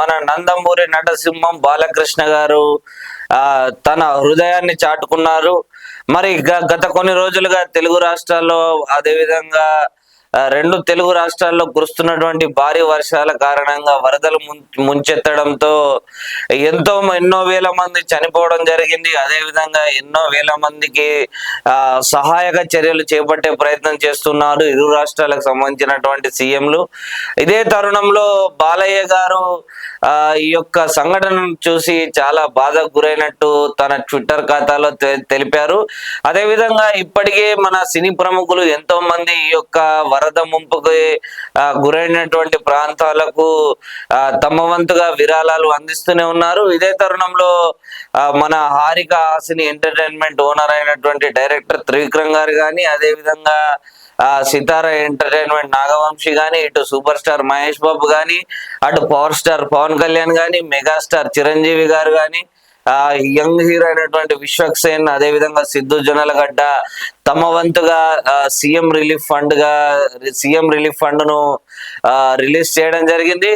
మన నందమూరి నటసింహం బాలకృష్ణ గారు తన హృదయాన్ని చాటుకున్నారు. మరి గ- గత కొన్ని రోజులుగా తెలుగు రాష్ట్రాల్లో అదేవిధంగా రెండు తెలుగు రాష్ట్రాల్లో కురుస్తున్నటువంటి భారీ వర్షాల కారణంగా వరదలు ముం- ముంచెత్తడంతో ఎంతో ఎన్నో వేల మంది చనిపోవడం జరిగింది. అదేవిధంగా ఎన్నో వేల మందికి ఆ, సహాయక చర్యలు చేపట్టే ప్రయత్నం చేస్తున్నారు ఇరు రాష్ట్రాలకు సంబంధించినటువంటి సీఎంలు. ఇదే తరుణంలో బాలయ్య గారు ఈ యొక్క సంఘటనను చూసి చాలా బాధకు గురైనట్టు తన ట్విట్టర్ ఖాతాలో తె- తెలిపారు. అదే విధంగా ఇప్పటికే మన సినీ ప్రముఖులు ఎంతో మంది ఈ యొక్క వరద ముంపుకి గురైనటువంటి ప్రాంతాలకు తమ వంతుగా విరాళాలు అందిస్తూనే ఉన్నారు. ఇదే తరుణంలో మన హారిక హాసిని ఎంటర్టైన్మెంట్ ఓనర్ అయినటువంటి డైరెక్టర్ త్రివిక్రమ్ గారు కానీ అదే విధంగా ఆ సితార ఎంటర్టైన్మెంట్ నాగవంశి గాని ఇటు సూపర్ స్టార్ మహేష్ బాబు గాని అటు పవర్ స్టార్ పవన్ కళ్యాణ్ కానీ మెగాస్టార్ చిరంజీవి గారు కానీ ఆ యంగ్ హీరో అయినటువంటి విశ్వక్ సేన్ అదే విధంగా సిద్ధు జొన్నలగడ్డ తమ వంతుగా సీఎం రిలీఫ్ ఫండ్గా సీఎం రిలీఫ్ ఫండ్ను రిలీజ్ చేయడం జరిగింది.